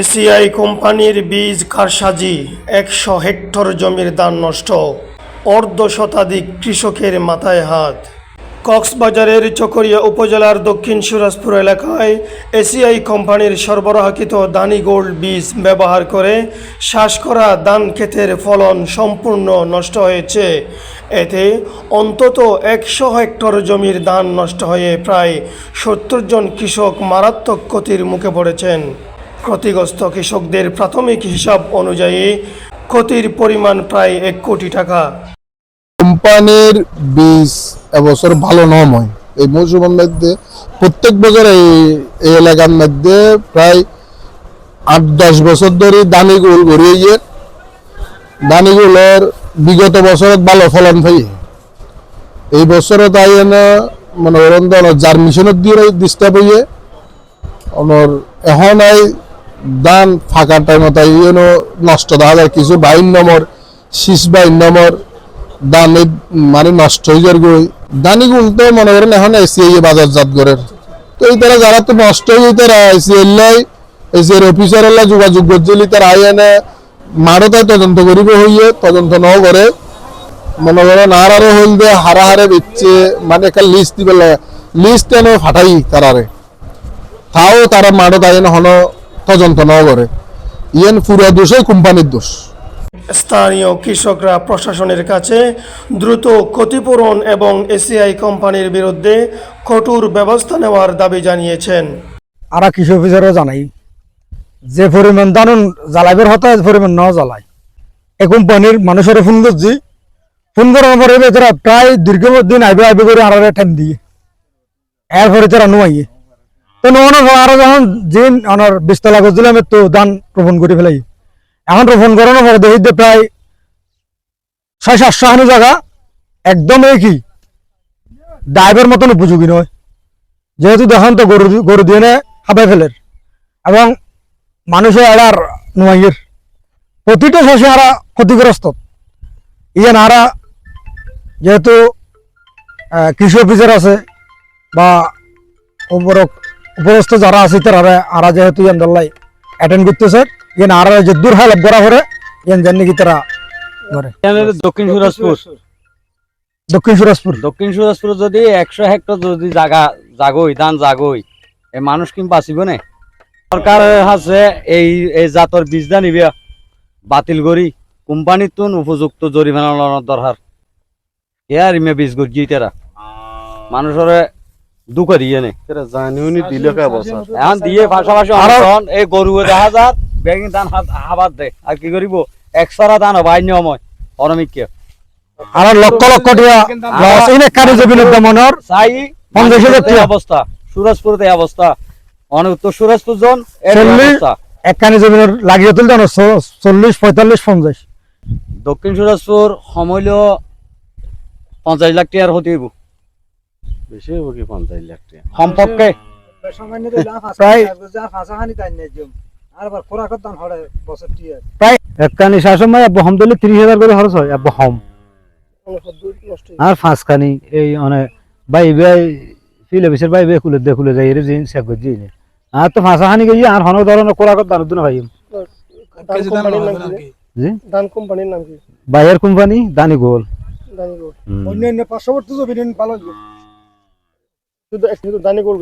ACI কোম্পানির বীজ কারসাজি একশো হেক্টর জমির ধান নষ্ট, অর্ধ শতাধিক কৃষকের মাথায় হাত। কক্সবাজারের চকরিয়া উপজেলার দক্ষিণ সুরাজপুর এলাকায় এসিআই কোম্পানির সরবরাহকৃত দানি গোল্ড বীজ ব্যবহার করে শ্বাস করা ধান ক্ষেতের ফলন সম্পূর্ণ নষ্ট হয়েছে। এতে অন্তত একশো হেক্টর জমির ধান নষ্ট হয়ে প্রায় সত্তর জন কৃষক মারাত্মক ক্ষতির মুখে পড়েছেন। ক্ষতিগ্রস্ত কৃষকদের প্রাথমিক হিসাব অনুযায়ী ক্ষতির পরিমাণ প্রায় এক কোটি টাকা। কোম্পানির বীজ এবছর ভালো নয় এই মৌসুমের মধ্যে প্রত্যেক বছর এই এলাকার মধ্যে প্রায় আট দশ বছর ধরে দানি গোল গড়িয়ে দানি গোলের বিগত বছরত ভালো ফলন পাই এই বছরে তাই এনে মানে ওরম ধরনের জার্মিশনের দিয়ে ডিস্টার্ব হইয়ে আমার এখন এই দান ফাঁকা টাইম তাই এনে নষ্ট। দেখা যায় কিছু বাইন নম্বর, শীষ বাইন নম্বর দানি মানে নষ্ট হয়ে যার গই দানি গুলতে মনে করেন এখন এসিআই বাজারজাত করেন। তো এই তারা যারা তো নষ্ট হয়ে তারা এসিআই এসিআর অফিসার এলা যোগাযোগ করছিলি তারা আই এনে মারো তাই তদন্ত করিব হইয়ে, তদন্ত ন করে। মনে করেন আর আরও হইল দে হারা হারে বেচছে মানে একটা লিস্ট দিবে লিস্ট এনে ফাটাই তারারে। তাও তারা মারো তাই হন তদন্ত ন করে। ইয়েন পুরো দোষই কোম্পানির দোষ। স্থানীয় কৃষকরা প্রশাসনের কাছে দ্রুত ক্ষতিপূরণ এবং এসিআই কোম্পানির বিরুদ্ধে কঠোর ব্যবস্থা নেওয়ার দাবি জানিয়েছেন। আর কৃষি অফিসারও জানাই যে পরিমাণ দানুন জ্বালাইবার হতো যে পরিমাণ ন জ্বালাই এ কোম্পানির মানুষের ফোন করছি ফোন করার পরে তারা প্রায় দীর্ঘ দিন আইবে আইবে করে আর টাইম দিয়ে। এরপরে তারা নোয়াইয়ে আরও যখন জিন আমার বিস্তলা করছিলাম তো ধান রোপণ করে ফেলাই এখন রোপণ করানোর পরে দেখি প্রায় ছয় সাতশো হানো জায়গা একদম একই ডাইভের মতন উপযোগী নয় যেহেতু দেখুন তো গরু গরু দিয়ে হাবাই ফেলের এবং মানুষের এড়ার নোয়াইয়ের প্রতিটা শস্য আরা ক্ষতিগ্রস্ত ইয়ান আরা যেহেতু কৃষি অফিসার আছে বা উপর উপরস্থ যারা আছে তারা আরা যেহেতু দল্লাই অ্যাটেন্ড করতেছে ইয়ান আরা যে দূর হেল্প করা করে ইয়ান জানি কি তারা করে দক্ষিণ সুরাজপুর। দক্ষিণ সুরাজপুর। দক্ষিণ সুরাজপুর যদি একশো হেক্টর যদি জায়গা জাগই ধান জাগই এই মানুষ কি বাঁচিব না? সরকার আছে এই এই জাতর বীজ নিবে বাতিল করি কোম্পানির তুন উপযুক্ত জরিমানা লওয়ার দরকার। কে আর ইমে বীজ গজি তেরা। মানুষের দুঃখ দিয়ে নে জানিউনি দিলে কে বছর এখন দিয়ে পাশাপাশি অনশন এই গরু দেখা যাত বেগিন ধান হাবাত দে। আর কি করিব? একশরা ধান হবে আইন নিয়ময় অনমিক। আর লক্ষ লক্ষ টাকা লস। এই কারি দামনের চাই পঞ্চাশ হাজার এই অবস্থা। সুরজপুর এই অবস্থা। অনেক উত্তর সুরজপুর জন এর অবস্থা। একখানি জমিনের লাগিয়ে তুলতে না চল্লিশ পঁয়তাল্লিশ পঞ্চাশ। দক্ষিণ সুরজপুর সমইল পঞ্চাশ লাখ টাকার হতে হইব। বেশি হব কি পঞ্চাশ লাখ টাকা? সম্পর্কে একখানি শাসময় আব্বু হম দিলে ত্রিশ হাজার করে খরচ হয় আব্বু হম। আর পাঁচখানি এই বাই বাই ফিলে বিশের বাই বাই খুলে দিয়ে খুলে যাই এর জিন শেখ করছি আর তো পাঁচাখানি গেছি আর হন ধরনের কোরাকত দানো দিন ভাই জি? কোম্পানির নাম কি? বাইয়ের কোম্পানি দানি গোল। অন্যান্য পার্শ্ববর্তী জমি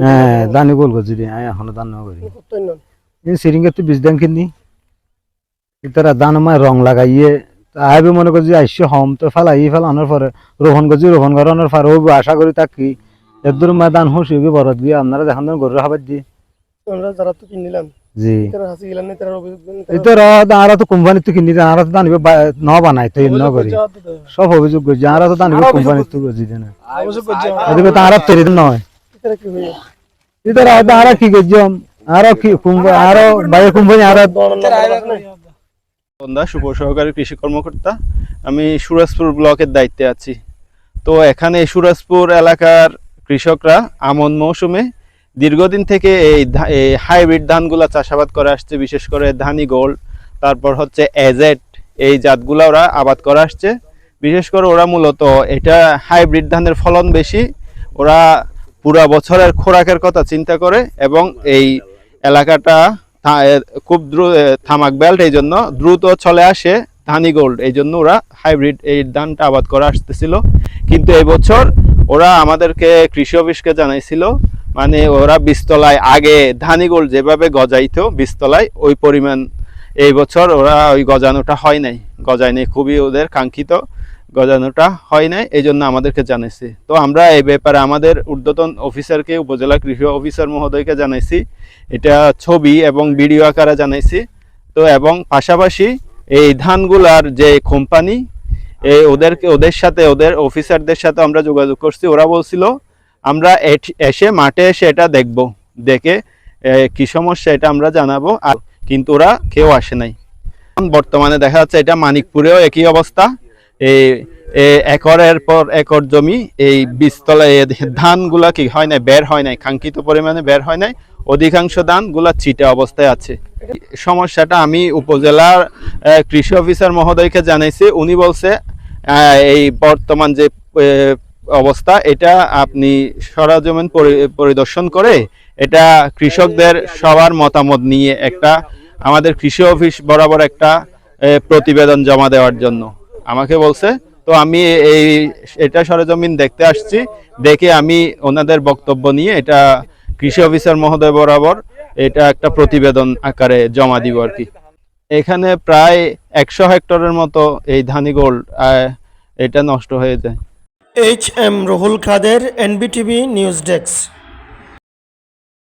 হ্যাঁ দানি গোল দান করি। এই তো বীজ কিনি তারা দান মায় রং লাগাইয়ে আইবে মনে করছি আইসি হম তো ফেলাই ফেলানোর পরে রোপণ করছি রোপণ করানোর পরে ও আশা করি থাকি এদুর মায় দান বরত গিয়ে আপনারা দেখান দেন গরুর খাবার দিয়ে। আমরা যারা তো কিনলাম জি। তারা তারা দেন তো কোম্পানি তো কিনি আর তো দানিবে ন বানাই তো ন করি। সব অভিযোগ করছি আর তো দানিবে কোম্পানি তো করছি না। অভিযোগ করছে। এদিকে তো তেরি নয়। কি ইতার আর কি করছি আর কি আর বাইরের কোম্পানি আর বন্ধা শুভ সহকারী কৃষি কর্মকর্তা, আমি সুরাজপুর ব্লকের দায়িত্বে আছি। তো এখানে সুরাজপুর এলাকার কৃষকরা আমন মৌসুমে দীর্ঘদিন থেকে এই হাইব্রিড ধানগুলা চাষাবাদ করে আসছে, বিশেষ করে ধানি গোল্ড তারপর হচ্ছে এজেট এই জাতগুলা ওরা আবাদ করে আসছে। বিশেষ করে ওরা মূলত এটা হাইব্রিড ধানের ফলন বেশি, ওরা পুরা বছরের খোরাকের কথা চিন্তা করে এবং এই এলাকাটা খুব দ্রুত থামাক বেল্ট এই জন্য দ্রুত চলে আসে ধানি গোল্ড এই জন্য ওরা হাইব্রিড এই ধানটা আবাদ করা আসতেছিল। কিন্তু এই বছর ওরা আমাদেরকে কৃষি অফিসকে জানাইছিল মানে ওরা বীজতলায় আগে ধানি গোল্ড যেভাবে গজাইতো বীজতলায়, ওই পরিমাণ এই বছর ওরা ওই গজানোটা হয় নাই। গজায় নাই, খুবই ওদের কাঙ্ক্ষিত। গজানোটা হয় নাই এই জন্য আমাদেরকে জানাইছে। তো আমরা এই ব্যাপারে আমাদের ঊর্ধ্বতন অফিসারকে, উপজেলা কৃষি অফিসার মহোদয়কে জানাইছি। এটা ছবি এবং ভিডিও আকারে জানাইছি। তো এবং পাশাপাশি এই ধানগুলার যে কোম্পানি, এই ওদেরকে, ওদের সাথে, ওদের অফিসারদের সাথে আমরা যোগাযোগ করছি। ওরা বলছিল, আমরা এসে মাঠে এসে এটা দেখব। দেখে কি সমস্যা এটা আমরা জানাব। আর কিন্তু ওরা কেউ আসে নাই। বর্তমানে দেখা যাচ্ছে এটা মানিকপুরেও একই অবস্থা। এই একরের পর একর জমি, এই বীজতলায় ধানগুলা কি হয় নাই, বের হয় নাই, কাঙ্ক্ষিত পরিমাণে বের হয় নাই, অধিকাংশ ধানগুলা চিটে অবস্থায় আছে। সমস্যাটা আমি উপজেলার কৃষি অফিসার মহোদয়কে জানাইছি, উনি বলছে এই বর্তমান যে অবস্থা, এটা আপনি সরজমিন পরি- পরিদর্শন করে, এটা কৃষকদের সবার মতামত নিয়ে একটা, আমাদের কৃষি অফিস বরাবর একটা প্রতিবেদন জমা দেওয়ার জন্য। আমাকে বলছে, তো আমি এই, এটা সরজমিন দেখতে আসছি, দেখে আমি ওনাদের বক্তব্য নিয়ে এটা কৃষি অফিসার মহোদয় বরাবর এটা একটা প্রতিবেদন আকারে জমা দিব আর কি। এখানে প্রায় একশো হেক্টরের মতো এই ধানি গোল্ড এটা নষ্ট হয়ে যায়। H M Ruhul Kader NBTV news desk.